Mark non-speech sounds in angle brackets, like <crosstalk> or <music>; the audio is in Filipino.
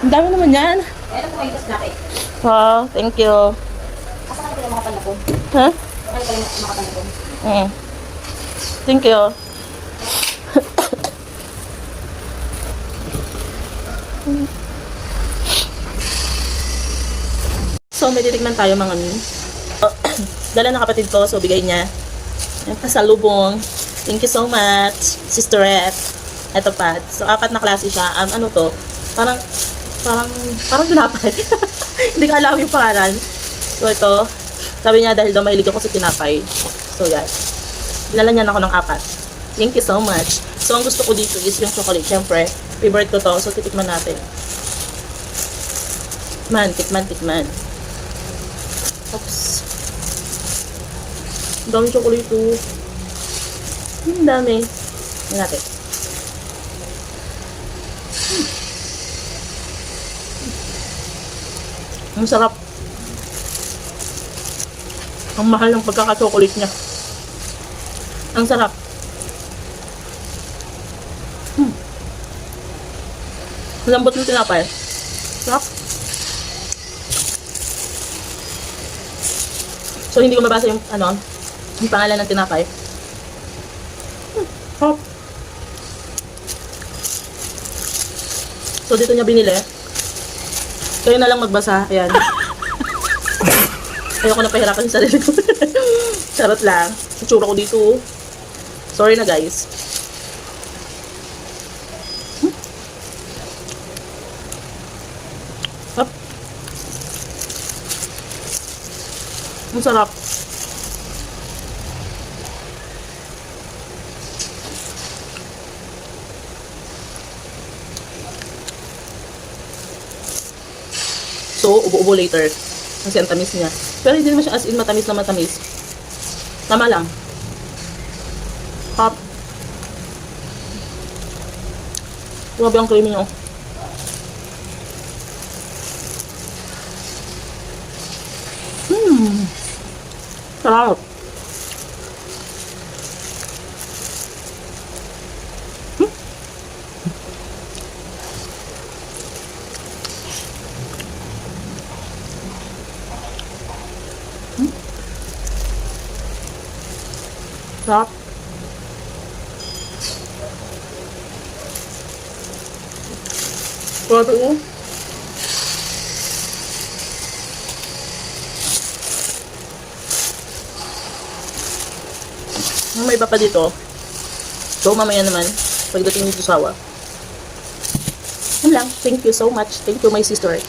Ang dami naman yan. Ano po kayo black eh? Wow, thank you. Asa ka pala makapal na po? Ha? Ano pala makapal na po? Mm. Thank you. so, may titigman tayo mga min. Oh, <coughs> dala ng kapatid ko, so bigay niya. Yung pasalubong. Thank you so much, Sister F. Ito pa. So, apat na klase siya. Um, ano to? Parang, parang, parang tinapay. <laughs> Hindi ko alam yung pangalan. So, ito. Sabi niya dahil daw mahilig ako sa tinapay. So, yan. Dinala niya na ako ng apat. Thank you so much. So, ang gusto ko dito is yung chocolate. Siyempre, favorite ko to. So, titikman natin. Man, tikman, tikman. Oops. Ang dami chocolate to. Ang dami. Yan natin. Ang sarap. Ang mahal ng pagkaka-chocolate niya. Ang sarap. Hmm. Lambot ng tinapay. Sarap. So, hindi ko mabasa yung, ano, yung pangalan ng tinapay. Hmm. Sarap. So, dito niya binili. Kayo na lang magbasa. Ayan. <laughs> Ayoko na pahirapan yung sarili ko. <laughs> Charot lang. Itsura ko dito. oh. Sorry na guys. Hmm. Up. Ang sarap. So, ubo-ubo later. Kasi ang tamis niya. Pero hindi naman siya as in matamis na matamis. Tama lang. Hop. Grabe ang creamy niya. oh. Hmm. Sarap. Sarap. Grabe oh. Ang may iba pa dito. So, mamaya naman, pagdating dito sa awa. Yun lang. Thank you so much. Thank you, my sister.